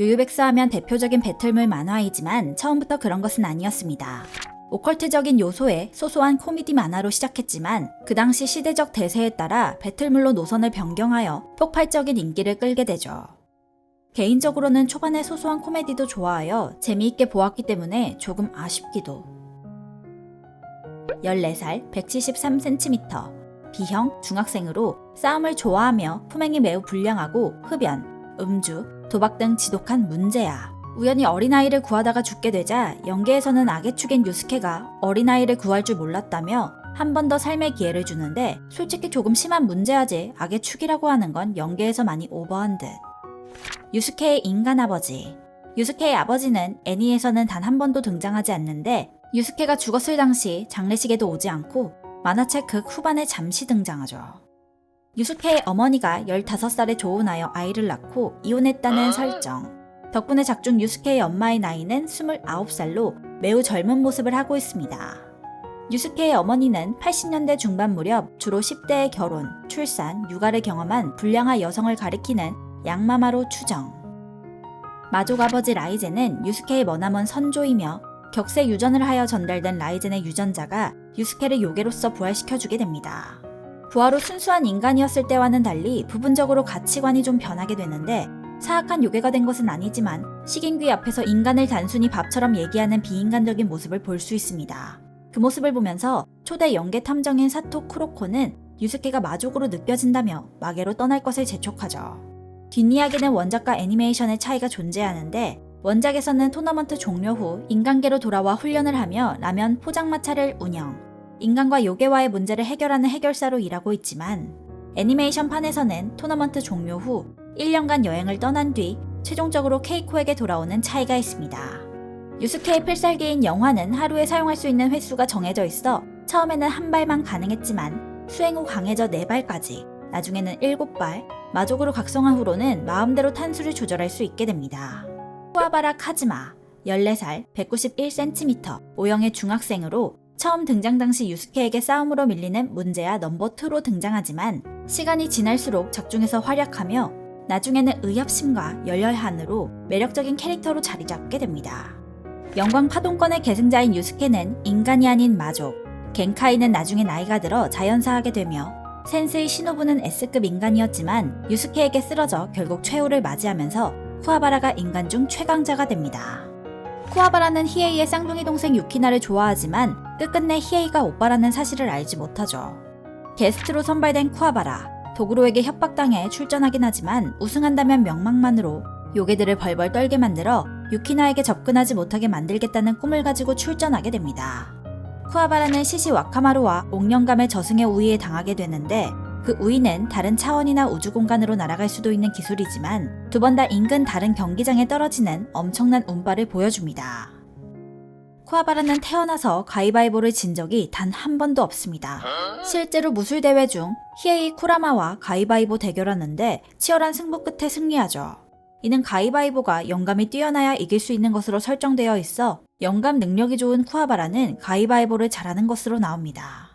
요요백서 하면 대표적인 배틀물 만화이지만 처음부터 그런 것은 아니었습니다. 오컬트적인 요소의 소소한 코미디 만화로 시작했지만 그 당시 시대적 대세에 따라 배틀물로 노선을 변경하여 폭발적인 인기를 끌게 되죠. 개인적으로는 초반의 소소한 코미디도 좋아하여 재미있게 보았기 때문에 조금 아쉽기도. 14살, 173cm, B형 중학생으로 싸움을 좋아하며 품행이 매우 불량하고 흡연, 음주, 도박 등 지독한 문제야. 우연히 어린아이를 구하다가 죽게 되자 연계에서는 악의 축인 유스케가 어린아이를 구할 줄 몰랐다며 한 번 더 삶의 기회를 주는데 솔직히 조금 심한 문제야지 악의 축이라고 하는 건 연계에서 많이 오버한 듯. 유스케의 인간 아버지. 유스케의 아버지는 애니에서는 단 한 번도 등장하지 않는데 유스케가 죽었을 당시 장례식에도 오지 않고 만화책 극 후반에 잠시 등장하죠. 유스케의 어머니가 15살에 조혼하여 아이를 낳고 이혼했다는 설정. 덕분에 작중 유스케의 엄마의 나이는 29살로 매우 젊은 모습을 하고 있습니다. 유스케의 어머니는 80년대 중반 무렵 주로 10대의 결혼, 출산, 육아를 경험한 불량한 여성을 가리키는 양마마로 추정. 마족 아버지 라이젠은 유스케의 머나먼 선조이며 격세 유전을 하여 전달된 라이젠의 유전자가 유스케를 요괴로서 부활시켜주게 됩니다. 부하로 순수한 인간이었을 때와는 달리 부분적으로 가치관이 좀 변하게 되는데 사악한 요괴가 된 것은 아니지만 식인귀 앞에서 인간을 단순히 밥처럼 얘기하는 비인간적인 모습을 볼 수 있습니다. 그 모습을 보면서 초대 연계 탐정인 사토 쿠로코는 유스케가 마족으로 느껴진다며 마계로 떠날 것을 재촉하죠. 뒷이야기는 원작과 애니메이션의 차이가 존재하는데 원작에서는 토너먼트 종료 후 인간계로 돌아와 훈련을 하며 라면 포장마차를 운영, 인간과 요괴와의 문제를 해결하는 해결사로 일하고 있지만 애니메이션판에서는 토너먼트 종료 후 1년간 여행을 떠난 뒤 최종적으로 케이코에게 돌아오는 차이가 있습니다. 유스케의 필살기인 영화는 하루에 사용할 수 있는 횟수가 정해져 있어 처음에는 한 발만 가능했지만 수행 후 강해져 네 발까지, 나중에는 일곱 발, 마족으로 각성한 후로는 마음대로 탄수를 조절할 수 있게 됩니다. 쿠아바라 카즈마, 14살, 191cm, O형의 중학생으로 처음 등장 당시 유스케에게 싸움으로 밀리는 문제야 넘버 2로 등장하지만 시간이 지날수록 작중에서 활약하며 나중에는 의협심과 열혈한으로 매력적인 캐릭터로 자리 잡게 됩니다. 영광 파동권의 계승자인 유스케는 인간이 아닌 마족, 겐카이는 나중에 나이가 들어 자연사하게 되며 센스의 시노부는 S급 인간이었지만 유스케에게 쓰러져 결국 최후를 맞이하면서 쿠아바라가 인간 중 최강자가 됩니다. 쿠아바라는 히에이의 쌍둥이 동생 유키나를 좋아하지만 끝끝내 히에이가 오빠라는 사실을 알지 못하죠. 게스트로 선발된 쿠아바라, 도구로에게 협박당해 출전하긴 하지만 우승한다면 명망만으로 요괴들을 벌벌 떨게 만들어 유키나에게 접근하지 못하게 만들겠다는 꿈을 가지고 출전하게 됩니다. 쿠아바라는 시시 와카마루와 옥령감의 저승의 우위에 당하게 되는데 그 우위는 다른 차원이나 우주 공간으로 날아갈 수도 있는 기술이지만 두 번 다 인근 다른 경기장에 떨어지는 엄청난 운빨을 보여줍니다. 쿠아바라는 태어나서 가위바위보를 진 적이 단 한 번도 없습니다. 실제로 무술 대회 중 히에이 쿠라마와 가위바위보 대결하는데 치열한 승부 끝에 승리하죠. 이는 가위바위보가 영감이 뛰어나야 이길 수 있는 것으로 설정되어 있어 영감 능력이 좋은 쿠아바라는 가위바위보를 잘하는 것으로 나옵니다.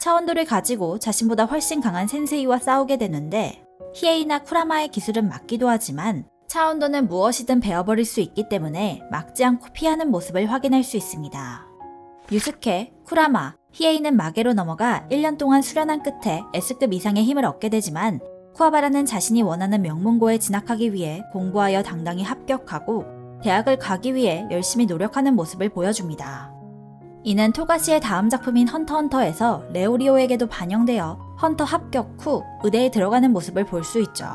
차원도를 가지고 자신보다 훨씬 강한 센세이와 싸우게 되는데 히에이나 쿠라마의 기술은 맞기도 하지만 차원도는 무엇이든 베어버릴 수 있기 때문에 막지 않고 피하는 모습을 확인할 수 있습니다. 유스케, 쿠라마, 히에이는 마계로 넘어가 1년 동안 수련한 끝에 S급 이상의 힘을 얻게 되지만 쿠아바라는 자신이 원하는 명문고에 진학하기 위해 공부하여 당당히 합격하고 대학을 가기 위해 열심히 노력하는 모습을 보여줍니다. 이는 토가시의 다음 작품인 헌터헌터에서 레오리오에게도 반영되어 헌터 합격 후 의대에 들어가는 모습을 볼 수 있죠.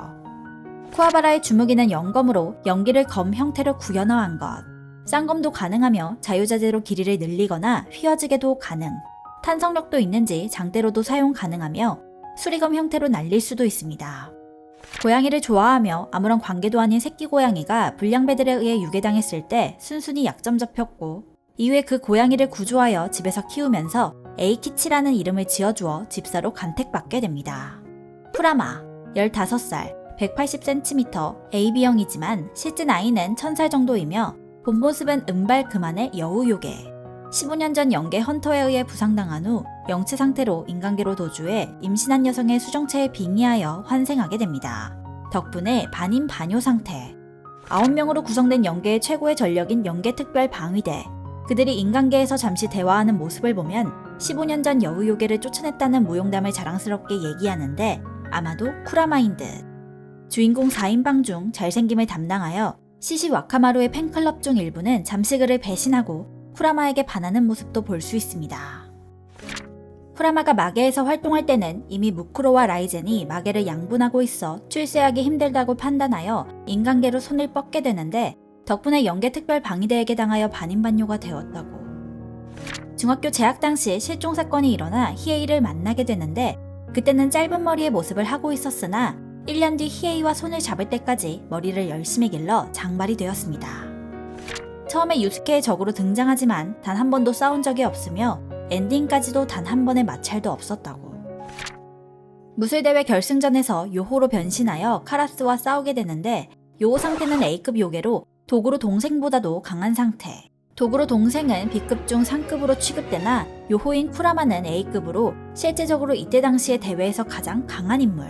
쿠아바라의 주무기는 영검으로 연기를 검 형태로 구현화한 것. 쌍검도 가능하며 자유자재로 길이를 늘리거나 휘어지게도 가능. 탄성력도 있는지 장대로도 사용 가능하며 수리검 형태로 날릴 수도 있습니다. 고양이를 좋아하며 아무런 관계도 아닌 새끼 고양이가 불량배들에 의해 유괴당했을 때 순순히 약점 잡혔고 이후에 그 고양이를 구조하여 집에서 키우면서 에이키치라는 이름을 지어주어 집사로 간택받게 됩니다. 프라마, 15살, 180cm, AB형이지만 실제 나이는 1000살 정도이며 본 모습은 은발 그만의 여우요괴. 15년 전 영계 헌터에 의해 부상당한 후 영체 상태로 인간계로 도주해 임신한 여성의 수정체에 빙의하여 환생하게 됩니다. 덕분에 반인 반요 상태. 9명으로 구성된 연계의 최고의 전력인 연계특별방위대. 그들이 인간계에서 잠시 대화하는 모습을 보면 15년 전 여우요괴를 쫓아냈다는 무용담을 자랑스럽게 얘기하는데 아마도 쿠라마인 듯. 주인공 4인방 중 잘생김을 담당하여 시시 와카마루의 팬클럽 중 일부는 잠시 그를 배신하고 쿠라마에게 반하는 모습도 볼 수 있습니다. 쿠라마가 마계에서 활동할 때는 이미 무쿠로와 라이젠이 마계를 양분하고 있어 출세하기 힘들다고 판단하여 인간계로 손을 뻗게 되는데 덕분에 연계특별 방위대에게 당하여 반인반요가 되었다고. 중학교 재학 당시 실종 사건이 일어나 히에이를 만나게 되는데 그때는 짧은 머리의 모습을 하고 있었으나 1년 뒤 히에이와 손을 잡을 때까지 머리를 열심히 길러 장발이 되었습니다. 처음에 유스케의 적으로 등장하지만 단 한 번도 싸운 적이 없으며 엔딩까지도 단 한 번의 마찰도 없었다고. 무술대회 결승전에서 요호로 변신하여 카라스와 싸우게 되는데 요호 상태는 A급 요괴로 도구로 동생보다도 강한 상태. 도구로 동생은 B급 중 상급으로 취급되나 요호인 쿠라마는 A급으로 실제적으로 이때 당시의 대회에서 가장 강한 인물.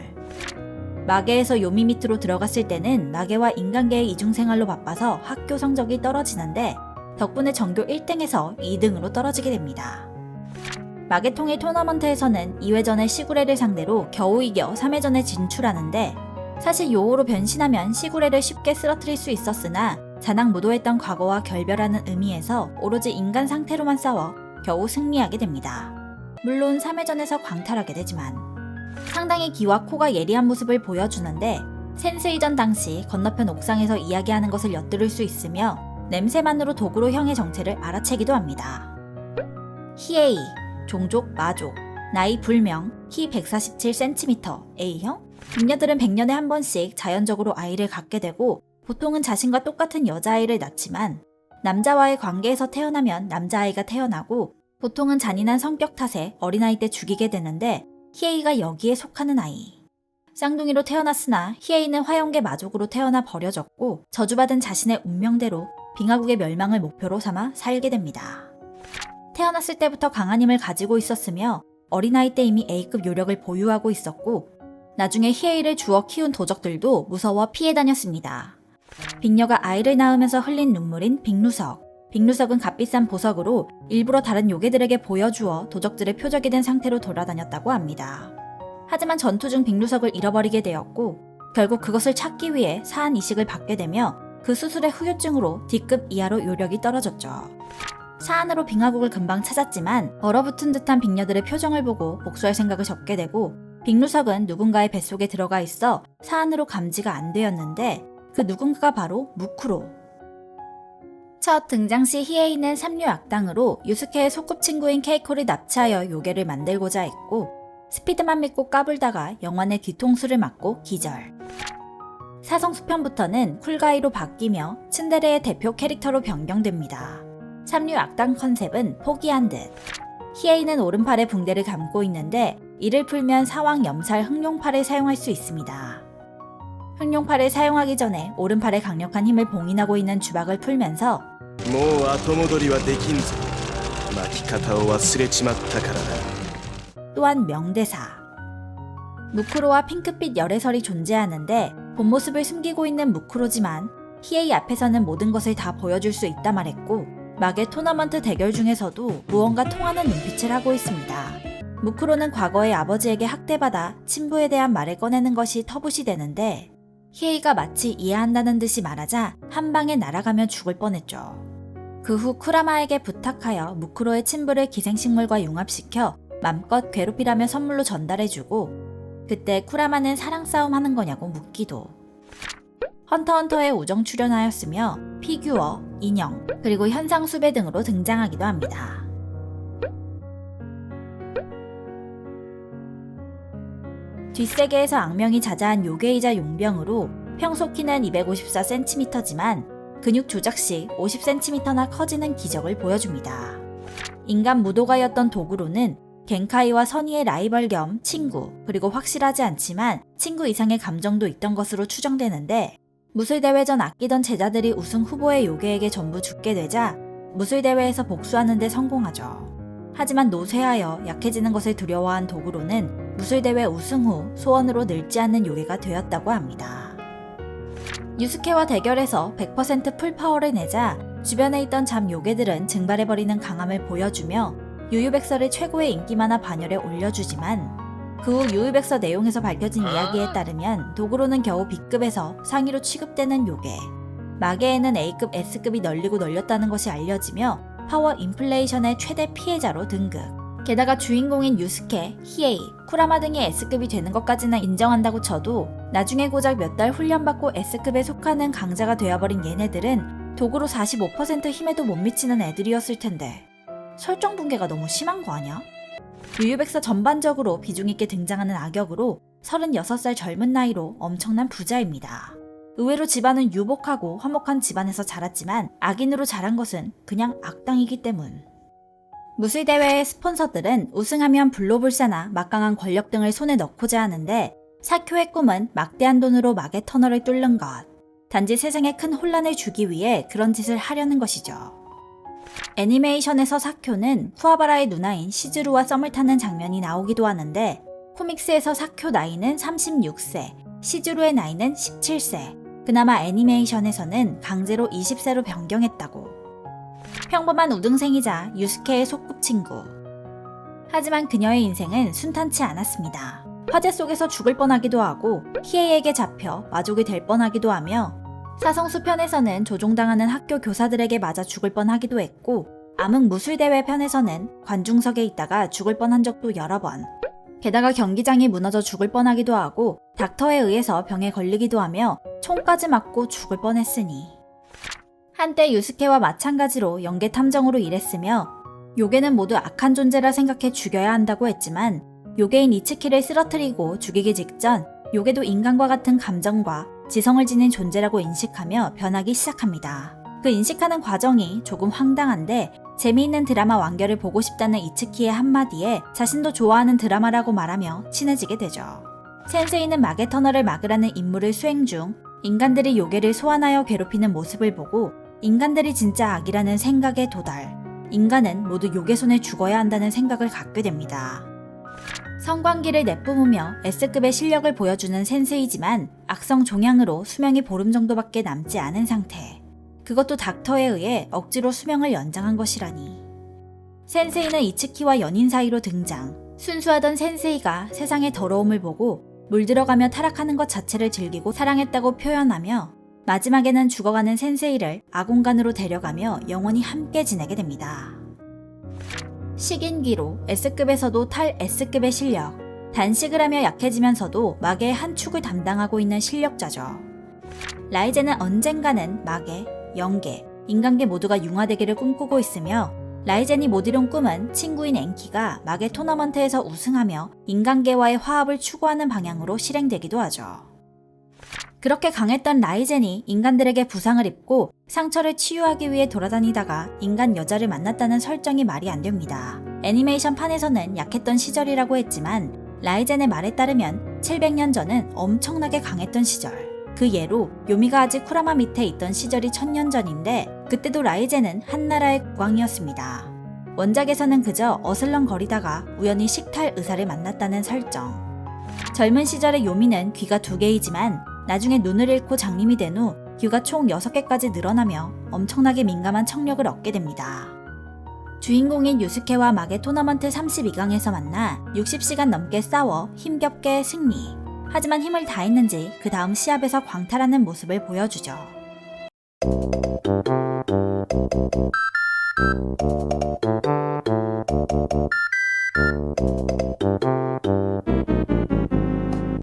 마계에서 요미 밑으로 들어갔을 때는 마계와 인간계의 이중생활로 바빠서 학교 성적이 떨어지는데 덕분에 전교 1등에서 2등으로 떨어지게 됩니다. 마계통일 토너먼트에서는 2회전의 시구레를 상대로 겨우 이겨 3회전에 진출하는데 사실 요호로 변신하면 시구레를 쉽게 쓰러뜨릴 수 있었으나 잔악무도했던 과거와 결별하는 의미에서 오로지 인간 상태로만 싸워 겨우 승리하게 됩니다. 물론 3회전에서 광탈하게 되지만 상당히 귀와 코가 예리한 모습을 보여주는데 센스 이전 당시 건너편 옥상에서 이야기하는 것을 엿들을 수 있으며 냄새만으로 도구로 형의 정체를 알아채기도 합니다. 히에이, 종족 마족, 나이 불명, 키 147cm, A형? 미녀들은 100년에 한 번씩 자연적으로 아이를 갖게 되고 보통은 자신과 똑같은 여자아이를 낳지만 남자와의 관계에서 태어나면 남자아이가 태어나고 보통은 잔인한 성격 탓에 어린아이 때 죽이게 되는데 히에이가 여기에 속하는 아이. 쌍둥이로 태어났으나 히에이는 화영계 마족으로 태어나 버려졌고 저주받은 자신의 운명대로 빙하국의 멸망을 목표로 삼아 살게 됩니다. 태어났을 때부터 강한 힘을 가지고 있었으며 어린아이 때 이미 A급 요력을 보유하고 있었고 나중에 히에이를 주어 키운 도적들도 무서워 피해 다녔습니다. 빅녀가 아이를 낳으면서 흘린 눈물인 빅루석. 빅루석은 값비싼 보석으로 일부러 다른 요괴들에게 보여주어 도적들의 표적이 된 상태로 돌아다녔다고 합니다. 하지만 전투 중 빅루석을 잃어버리게 되었고 결국 그것을 찾기 위해 사한 이식을 받게 되며 그 수술의 후유증으로 D급 이하로 요력이 떨어졌죠. 사안으로 빙하국을 금방 찾았지만 얼어붙은 듯한 빅녀들의 표정을 보고 복수할 생각을 접게 되고 빅루석은 누군가의 뱃속에 들어가 있어 사안으로 감지가 안 되었는데 그 누군가가 바로 무쿠로. 첫 등장 시 히에이는 삼류 악당으로 유스케의 소꿉친구인 케이코를 납치하여 요괴를 만들고자 했고 스피드만 믿고 까불다가 영환의 뒤통수를 맞고 기절. 사성수편부터는 쿨가이로 바뀌며 츤데레의 대표 캐릭터로 변경됩니다. 삼류 악당 컨셉은 포기한 듯. 히에이는 오른팔에 붕대를 감고 있는데 이를 풀면 사왕 염살 흑룡팔을 사용할 수 있습니다. 흑룡팔을 사용하기 전에 오른팔에 강력한 힘을 봉인하고 있는 주박을 풀면서 もう後戻りはできんぞ巻き方を忘れちまったからな 또한 명대사. 무크로와 핑크빛 열애설이 존재하는데 본 모습을 숨기고 있는 무크로지만 히에이 앞에서는 모든 것을 다 보여줄 수 있다 말했고 막의 토너먼트 대결 중에서도 무언가 통하는 눈빛을 하고 있습니다. 무크로는 과거에 아버지에게 학대받아 친부에 대한 말을 꺼내는 것이 터부시 되는데 히에이가 마치 이해한다는 듯이 말하자 한 방에 날아가며 죽을 뻔했죠. 그 후 쿠라마에게 부탁하여 무크로의 친부를 기생식물과 융합시켜 맘껏 괴롭히라며 선물로 전달해주고 그때 쿠라마는 사랑 싸움 하는 거냐고 묻기도 헌터헌터에 우정 출연하였으며 피규어, 인형, 그리고 현상 수배 등으로 등장하기도 합니다. 뒷세계에서 악명이 자자한 요괴이자 용병으로 평소 키는 254cm지만 근육 조작 시 50cm나 커지는 기적을 보여줍니다. 인간 무도가였던 도구로는 겐카이와 선의의 라이벌 겸 친구, 그리고 확실하지 않지만 친구 이상의 감정도 있던 것으로 추정되는데 무술대회 전 아끼던 제자들이 우승 후보의 요괴에게 전부 죽게 되자 무술대회에서 복수하는 데 성공하죠. 하지만 노쇠하여 약해지는 것을 두려워한 도구로는 무술대회 우승 후 소원으로 늙지 않는 요괴가 되었다고 합니다. 유스케와 대결해서 100% 풀파워를 내자 주변에 있던 잠 요괴들은 증발해버리는 강함을 보여주며 유유백서를 최고의 인기 만화 반열에 올려주지만 그 후 유유백서 내용에서 밝혀진 이야기에 따르면 도구로는 겨우 B급에서 상위로 취급되는 요괴 마계에는 A급, S급이 널리고 널렸다는 것이 알려지며 파워 인플레이션의 최대 피해자로 등극 게다가 주인공인 유스케, 히에이, 쿠라마 등이 S급이 되는 것까지는 인정한다고 쳐도 나중에 고작 몇 달 훈련받고 S급에 속하는 강자가 되어버린 얘네들은 도구로 45% 힘에도 못 미치는 애들이었을 텐데 설정 붕괴가 너무 심한 거 아니야? 유유백서 전반적으로 비중 있게 등장하는 악역으로 36살 젊은 나이로 엄청난 부자입니다. 의외로 집안은 유복하고 화목한 집안에서 자랐지만 악인으로 자란 것은 그냥 악당이기 때문. 무술대회의 스폰서들은 우승하면 불로불사나 막강한 권력 등을 손에 넣고자 하는데 사쿄의 꿈은 막대한 돈으로 막의 터널을 뚫는 것. 단지 세상에 큰 혼란을 주기 위해 그런 짓을 하려는 것이죠. 애니메이션에서 사쿄는 쿠아바라의 누나인 시즈루와 썸을 타는 장면이 나오기도 하는데 코믹스에서 사쿄 나이는 36세, 시즈루의 나이는 17세. 그나마 애니메이션에서는 강제로 20세로 변경했다고. 평범한 우등생이자 유스케의 소꿉친구. 하지만 그녀의 인생은 순탄치 않았습니다. 화재 속에서 죽을 뻔하기도 하고 히에에게 잡혀 마족이 될 뻔하기도 하며 사성수 편에서는 조종당하는 학교 교사들에게 맞아 죽을 뻔하기도 했고 암흑 무술대회 편에서는 관중석에 있다가 죽을 뻔한 적도 여러 번. 게다가 경기장이 무너져 죽을 뻔하기도 하고 닥터에 의해서 병에 걸리기도 하며 총까지 맞고 죽을 뻔했으니. 한때 유스케와 마찬가지로 연계 탐정으로 일했으며 요괴는 모두 악한 존재라 생각해 죽여야 한다고 했지만 요괴인 이츠키를 쓰러뜨리고 죽이기 직전 요괴도 인간과 같은 감정과 지성을 지닌 존재라고 인식하며 변하기 시작합니다. 그 인식하는 과정이 조금 황당한데 재미있는 드라마 완결을 보고 싶다는 이츠키의 한마디에 자신도 좋아하는 드라마라고 말하며 친해지게 되죠. 센세이는 마계 터널을 막으라는 임무를 수행 중 인간들이 요괴를 소환하여 괴롭히는 모습을 보고 인간들이 진짜 악이라는 생각에 도달. 인간은 모두 요괴 손에 죽어야 한다는 생각을 갖게 됩니다. 성광기를 내뿜으며 S급의 실력을 보여주는 센세이지만 악성 종양으로 수명이 보름 정도밖에 남지 않은 상태. 그것도 닥터에 의해 억지로 수명을 연장한 것이라니. 센세이는 이츠키와 연인 사이로 등장. 순수하던 센세이가 세상의 더러움을 보고 물들어가며 타락하는 것 자체를 즐기고 사랑했다고 표현하며 마지막에는 죽어가는 센세이를 아공간으로 데려가며 영원히 함께 지내게 됩니다. 식인기로 S급에서도 탈 S급의 실력, 단식을 하며 약해지면서도 마계의 한 축을 담당하고 있는 실력자죠. 라이제는 언젠가는 마계, 영계, 인간계 모두가 융화되기를 꿈꾸고 있으며 라이젠이 못 이룬 꿈은 친구인 엔키가 마계 토너먼트에서 우승하며 인간계와의 화합을 추구하는 방향으로 실행되기도 하죠. 그렇게 강했던 라이젠이 인간들에게 부상을 입고 상처를 치유하기 위해 돌아다니다가 인간 여자를 만났다는 설정이 말이 안 됩니다. 애니메이션 판에서는 약했던 시절이라고 했지만 라이젠의 말에 따르면 700년 전은 엄청나게 강했던 시절. 그 예로 요미가 아직 쿠라마 밑에 있던 시절이 천년 전인데 그때도 라이젠은 한 나라의 국왕이었습니다. 원작에서는 그저 어슬렁거리다가 우연히 식탈 의사를 만났다는 설정. 젊은 시절의 요미는 귀가 두 개이지만 나중에 눈을 잃고 장님이 된 후 귀가 총 6개까지 늘어나며 엄청나게 민감한 청력을 얻게 됩니다. 주인공인 유스케와 마계 토너먼트 32강에서 만나 60시간 넘게 싸워 힘겹게 승리. 하지만 힘을 다했는지 그 다음 시합에서 광탈하는 모습을 보여주죠.